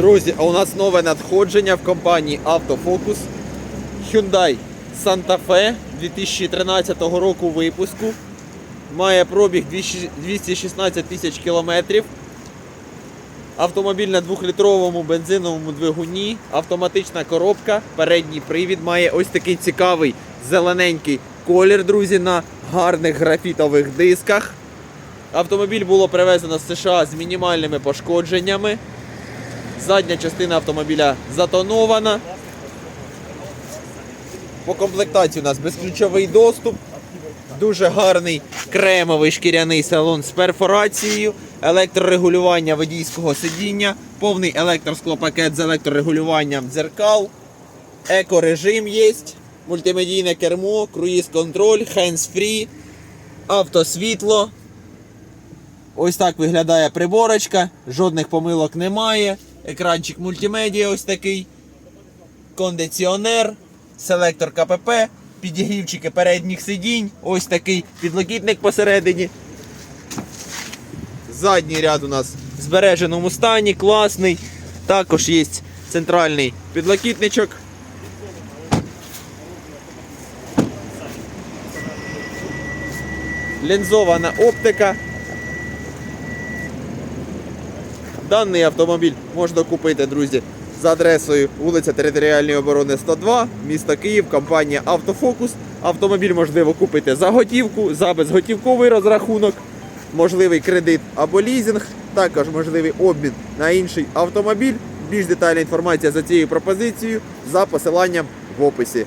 Друзі, а у нас нове надходження в компанії Автофокус. Hyundai Santa Fe 2013 року випуску. Має пробіг 216 тисяч кілометрів. Автомобіль на 2-літровому бензиновому двигуні, автоматична коробка, передній привід має ось такий цікавий зелененький колір, друзі, на гарних графітових дисках. Автомобіль було привезено з США з мінімальними пошкодженнями. Задня частина автомобіля затонована. По комплектації у нас безключовий доступ, дуже гарний кремовий шкіряний салон з перфорацією, електрорегулювання водійського сидіння, повний електросклопакет з електрорегулюванням дзеркал, екорежим є, мультимедійне кермо, круїз-контроль, hands-free, автосвітло. Ось так виглядає приборочка, жодних помилок немає. Екранчик мультимедіа ось такий. Кондиціонер, селектор КПП, підігрівчики передніх сидінь, ось такий підлокітник посередині. Задній ряд у нас в збереженому стані, класний. Також є центральний підлокітничок. Лінзована оптика. Даний автомобіль можна купити, друзі, за адресою вулиця Територіальної оборони 102, місто Київ, компанія Автофокус. Автомобіль можливо купити за готівку, за безготівковий розрахунок, можливий кредит або лізинг, також можливий обмін на інший автомобіль. Більш детальна інформація за цією пропозицією за посиланням в описі.